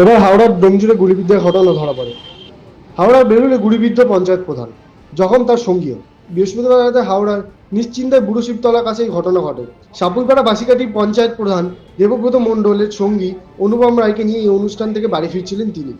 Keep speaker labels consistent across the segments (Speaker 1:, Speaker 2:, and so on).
Speaker 1: এবার হাওড়ার ডোমজুড়ে গুলিবিদ্যার ঘটনা ধরা পড়ে। হাওড়ার বেলুড়ে গুলিবিদ্ধ পঞ্চায়েত প্রধান, যখন তার সঙ্গীও। বৃহস্পতিবার রাতে হাওড়ার নিশ্চিন্তায় বুড়ো শিবতলার কাছে এই ঘটনা ঘটে। সাপুরপাড়া বাসিকাটি পঞ্চায়েত প্রধান দেবব্রত মণ্ডলের সঙ্গী অনুপম রায়কে নিয়ে এই অনুষ্ঠান থেকে বাড়ি ফিরছিলেন তিনি।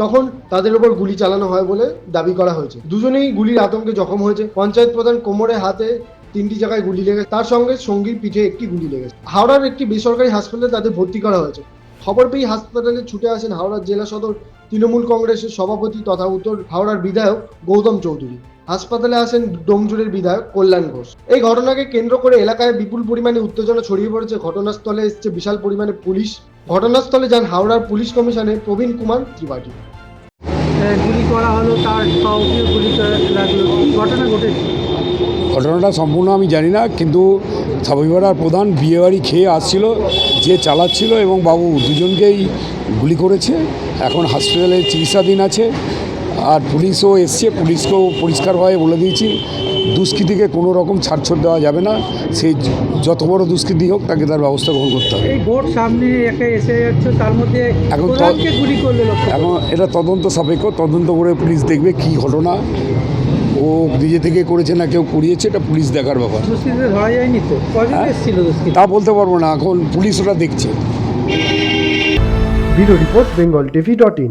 Speaker 1: তখন তাদের ওপর গুলি চালানো হয় বলে দাবি করা হয়েছে। দুজনেই গুলির আতঙ্কে জখম হয়েছে। পঞ্চায়েত প্রধান কোমরে হাতে তিনটি জায়গায় গুলি লেগেছে তার সঙ্গে সঙ্গীর পিঠে একটি গুলি লেগেছে। হাওড়ার একটি বেসরকারি হাসপাতালে তাদের ভর্তি করা হয়েছে। খবর পেয়ে হাসপাতালে ছুটে আসেন হাওড়ার জেলা সদর তৃণমূল কংগ্রেসের সভাপতি তথা উত্তর হাওড়ার বিধায়ক গৌতম চৌধুরী। হাসপাতালে আসেন ডোমজুরের বিধায়ক কল্যাণ ঘোষ। এই ঘটনাকে কেন্দ্র করে এলাকায় বিপুল পরিমাণে উত্তেজনা ছড়িয়ে পড়েছে। ঘটনাস্থলে এসছে বিশাল পরিমাণে পুলিশ। ঘটনাস্থলে যান হাওড়ার পুলিশ কমিশনের প্রবীণ কুমার ত্রিপাঠী।
Speaker 2: গুলি করা হলো, তার সহকেও গুলি লাগল। ঘটনা ঘটেছে?
Speaker 3: ঘটনাটা সম্পূর্ণ আমি জানি না কিন্তু সাবিপাড়ার প্রধান বিয়েবাড়ি খেয়ে আসছিল যে চালাচ্ছিল এবং বাবু দুজনকেই গুলি করেছে। এখন হসপিটালে চিকিৎসাধীন আছে। আর পুলিশও এসছে পুলিশকেও পরিষ্কারভাবে বলে দিয়েছি দুষ্কৃতীকে কোনো রকম ছাড়ছড় দেওয়া যাবে না। সেই যত বড় দুষ্কৃতী হোক তাকে তার ব্যবস্থা গ্রহণ করতে হবে।
Speaker 2: সামনে এসে যাচ্ছে তার মধ্যে
Speaker 3: এখন এখন এটা তদন্ত সাপেক্ষ তদন্ত করে পুলিশ দেখবে কি ঘটনা। ও নিজে থেকে করেছে না কেউ করিয়েছে? এটা পুলিশ দেখার ব্যাপার।
Speaker 2: ধরা যায়নি তো? কজন
Speaker 3: হ্যাঁ? তা বলতে পারব না এখন পুলিশ ওরা দেখছে।
Speaker 1: Video report Bengal TV dot in.